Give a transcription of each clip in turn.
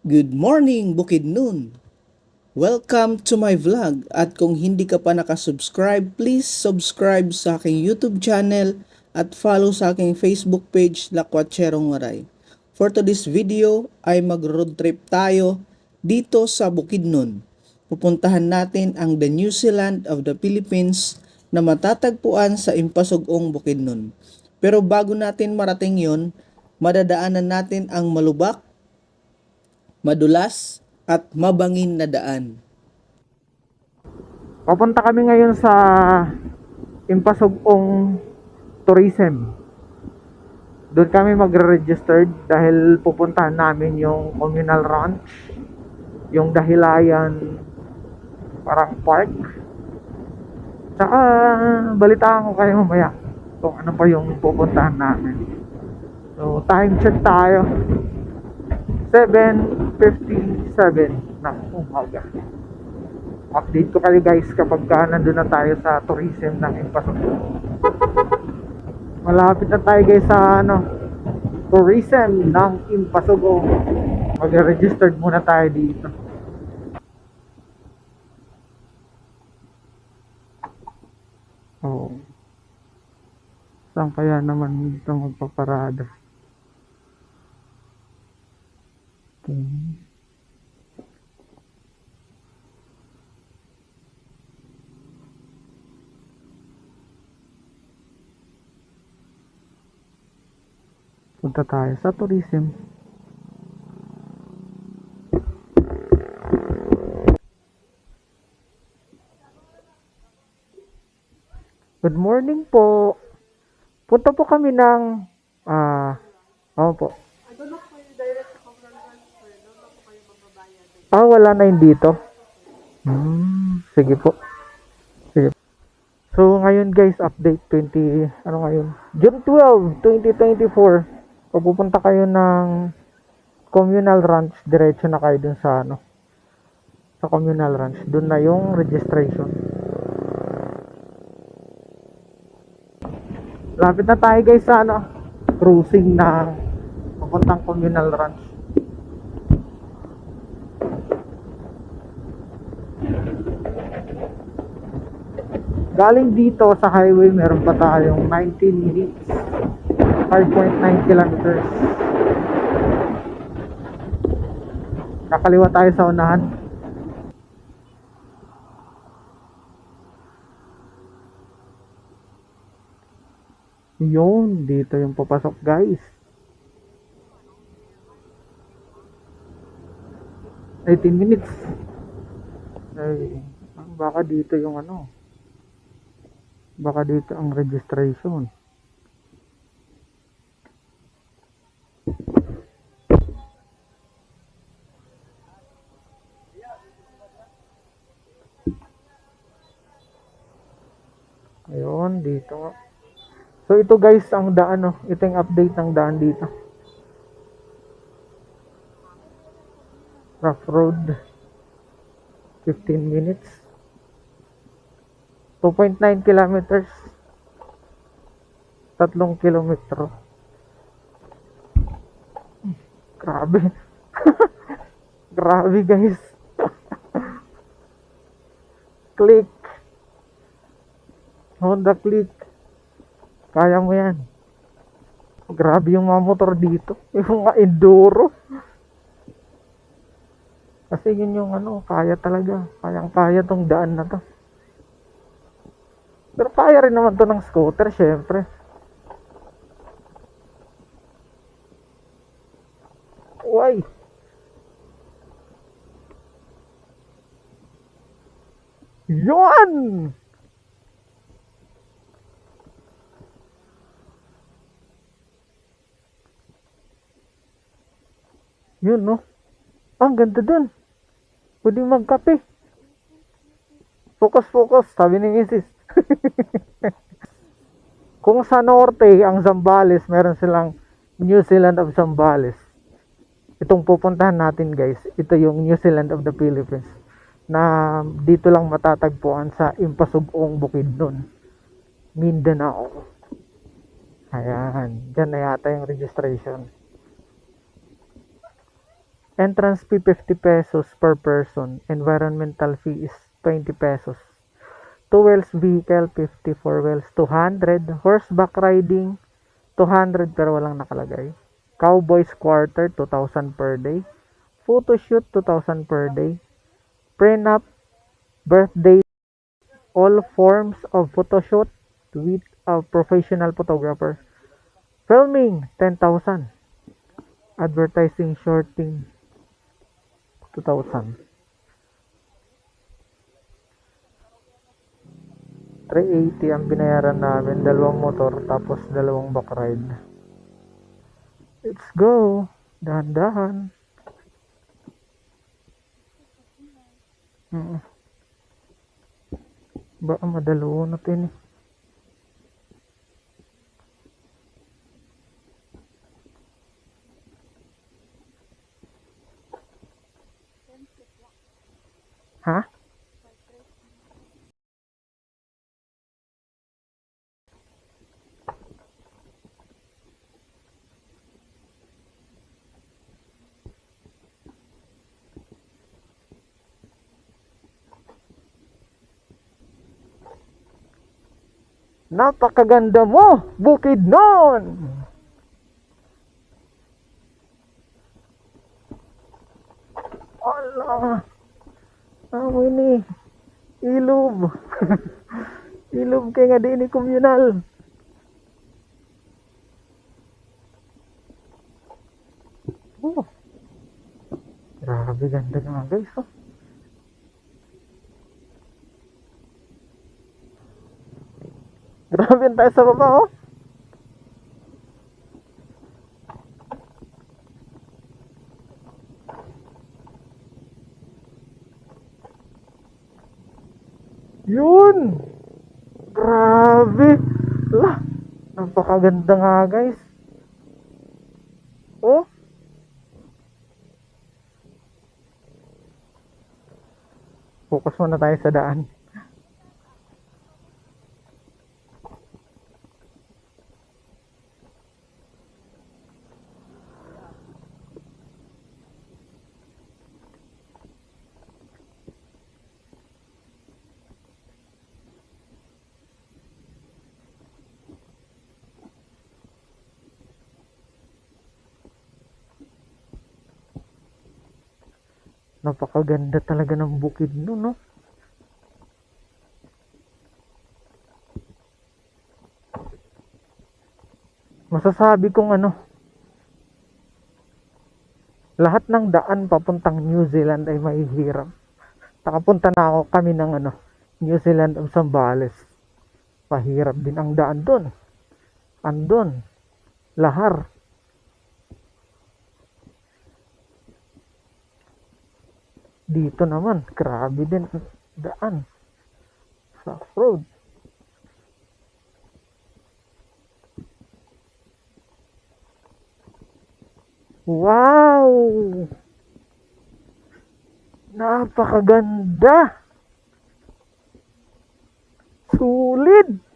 Good morning, Bukidnon! Welcome to my vlog at kung hindi ka pa nakasubscribe, please subscribe sa aking YouTube channel at follow sa aking Facebook page, Lakwatcherong Waray. For today's video ay mag-road trip tayo dito sa Bukidnon. Pupuntahan natin ang the New Zealand of the Philippines na matatagpuan sa Impasugong Bukidnon. Pero bago natin marating yon, madadaanan natin ang malubak madulas at mabangin na daan. Papunta kami ngayon sa Impasugong Tourism. Doon kami magre-registered dahil pupuntahan namin yung communal ranch, yung dahilayan parang park. Tsaka balitaan ko kayo mamaya kung ano pa yung pupuntahan namin. So time check tayo. 7.57 na umaga. Update ko kayo guys kapag ka nandun na tayo sa tourism ng Impasugong. Malapit na tayo guys sa ano, tourism ng Impasugong. Mag-registered muna tayo dito. Oh. Saan kaya naman dito magpaparada? Okay. Punta tayo sa tourism. Good morning po. Punta po kami ng ah, ano po? Ah, wala na yun dito. Hmm, sige po. Sige. So, ngayon guys, update 20, ano ngayon? June 12, 2024. Pupunta kayo ng communal ranch, diretso na kayo dun sa ano, sa communal ranch. Dun na yung registration. Lapit na tayo guys sa ano, cruising na papuntang communal ranch. Galing dito sa highway, meron pa tayong 19 minutes. 5.9 kilometers. Kakaliwa tayo sa unahan. Yun, dito yung papasok guys. 18 minutes. Ay, baka dito yung ano. Baka dito ang registration. Ayun, dito. So ito guys ang daan no. Ito yung update ng daan dito. Rough road. 15 minutes. 2.9 kilometers. Tatlong kilometro. Grabe. Grabe guys. click. Honda click. Kaya mo yan. Grabe yung mga motor dito. Yung mga enduro. Kasi yun yung ano, kaya talaga. Kayang kaya tong daan na to. Pero kaya rin naman to ng scooter, syempre. Uy! Yun! Yun, no? Ah, Ang ganda dun. Pwede magkape. Focus, focus, sabi ni Mrs. Kung sa norte, ang Zambales, meron silang New Zealand of Zambales. Itong pupuntahan natin guys, ito yung New Zealand of the Philippines na dito lang matatagpuan sa Impasugong Bukidnon, Mindanao. Ayan, dyan na yata yung registration. Entrance fee 50 pesos per person. Environmental fee is 20 pesos. Two wheels vehicle 50, four wheels 200. Horseback riding 200 pero walang nakalagay. Cowboys quarter 2,000 per day. Photo shoot 2,000 per day. Prenup, birthday, all forms of photo shoot with a professional photographer. Filming 10,000. Advertising shorting 2,000. 380 ang binayaran namin, dalawang motor tapos dalawang back ride. Let's go. Dahan-dahan. Mm. Baka madalo natin eh. Ha? Napakaganda mo, Bukid noon. Allah. Amoy ni ilob. ilob kay nga di ni komunal. Oh. Grabe ganda nga guys. Oh. Grabe tayo sa baba oh. Yun! Grabe! Lah! Napakaganda nga guys. Oh! Focus muna tayo sa daan. Napakaganda talaga ng bukid no, no? Masasabi kong ano, lahat ng daan papuntang New Zealand ay mahihirap. Nakapunta na ako kami ng ano, New Zealand of Zambales. Pahirap din ang daan doon. Andon, lahar. Dito naman, grabe din daan. Sa road. Wow! Napakaganda! Sulit!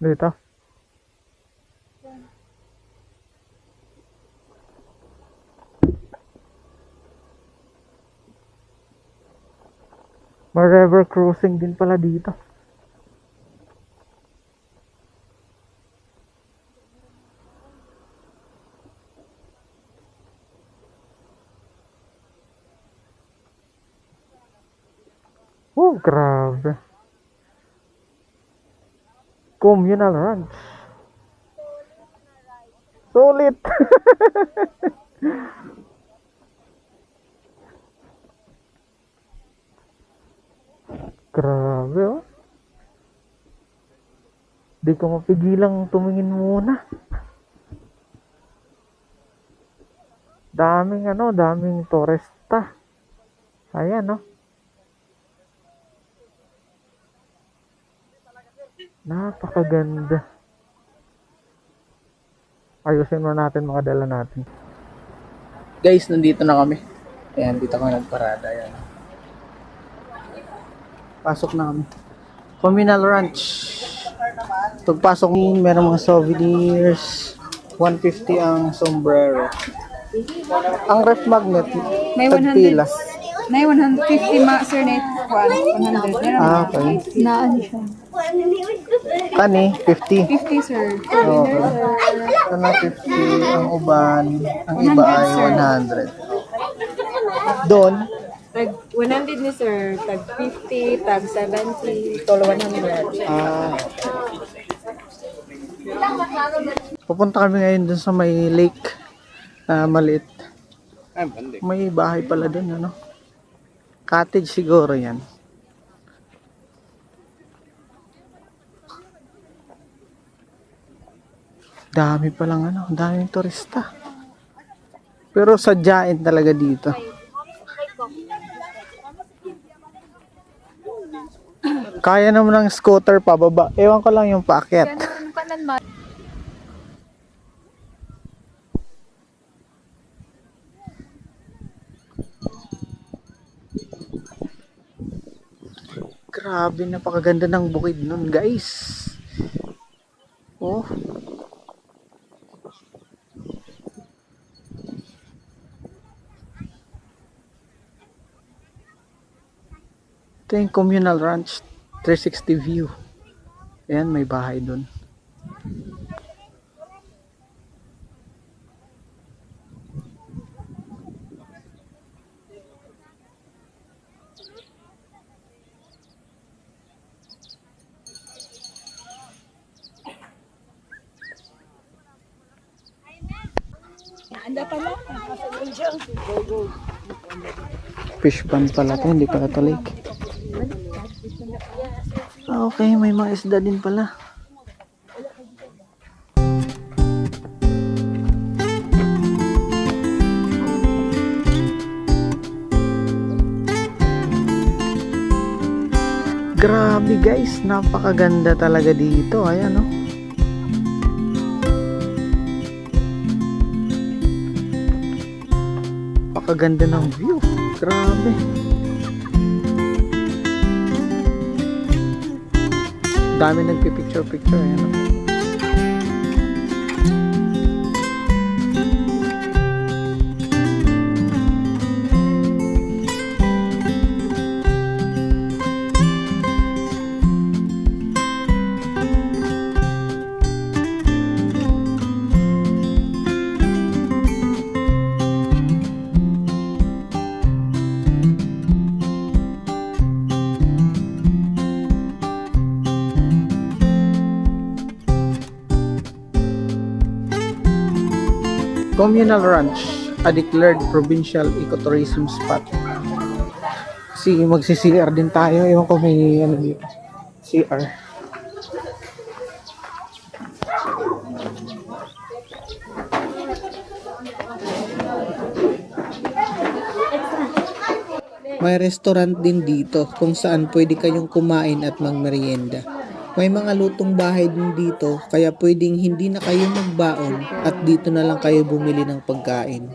Dito. May river crossing din pala dito. Oh, grabe. communal ranch. Sulit! Grabe oh. Di ko mapigilang tumingin muna. Daming ano, daming toresta. Ayan oh. Napakaganda. Ayusin mo natin mga dala natin. Guys, nandito na kami. Ayan, dito kami nagparada. Ayan. Pasok na kami. Communal Ranch. Pagpasok ni meron mga souvenirs. 150 ang sombrero. Ang ref magnet, May 100. tagpila. May 150 ma sir net 1 100. Meron Ah, okay. na siya. Kani, 50. 50 sir. Okay. Ano 50 ang uban, ang iba ay 100. Doon, Tag 100 ni sir, tag 50, tag 70, tolo 100. ah, Pupunta kami ngayon dun sa may lake na maliit. May bahay pala dun, ano? Cottage siguro yan. Dami palang ano, daming turista. Pero sadyain talaga dito. Kaya naman ng scooter pababa. Ewan ko lang yung paakyat. Grabe, napakaganda ng bukid nun, guys. Oh. Ito yung communal ranch 360 view. Ayan, may bahay dun. Fish pond pala to, hindi pala to lake. Ah, okay, may mga isda din pala. Grabe guys, napakaganda talaga dito. Ayan oh. Napakaganda ng view. Grabe. Dami nagpipicture-picture. Ayan oh. Communal Ranch, a declared provincial ecotourism spot. Kasi magsi-CR din tayo. Ewan ko may ano dito. CR. May restaurant din dito kung saan pwede kayong kumain at magmerienda. May mga lutong bahay din dito kaya pwedeng hindi na kayo magbaon at dito na lang kayo bumili ng pagkain.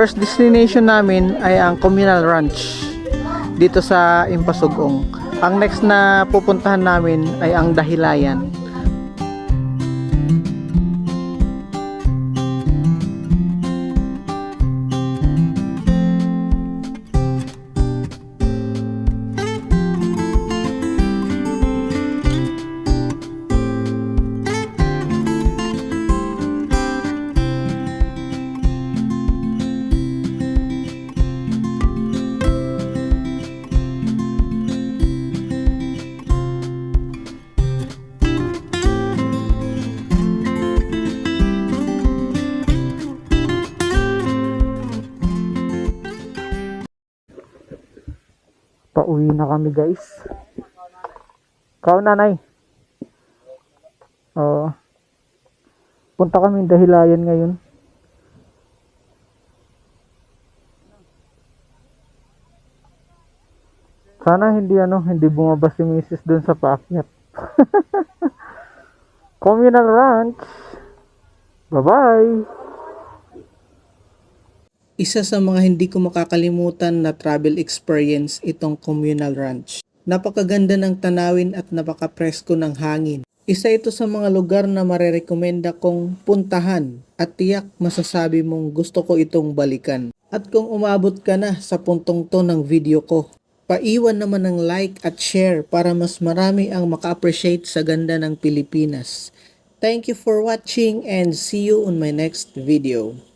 First destination namin ay ang Communal Ranch dito sa Impasugong. Ang next na pupuntahan namin ay ang Dahilayan. Uwi na kami guys. Kau nanay. Oo. punta kami dahilayan ngayon. Sana hindi ano, hindi bumaba si Mrs. dun sa paakyat. Communal Ranch. Bye-bye. Isa sa mga hindi ko makakalimutan na travel experience itong communal ranch. Napakaganda ng tanawin at napakapresko ng hangin. Isa ito sa mga lugar na marerekomenda kong puntahan at tiyak masasabi mong gusto ko itong balikan. At kung umabot ka na sa puntong to ng video ko, paiwan naman ng like at share para mas marami ang maka-appreciate sa ganda ng Pilipinas. Thank you for watching and see you on my next video.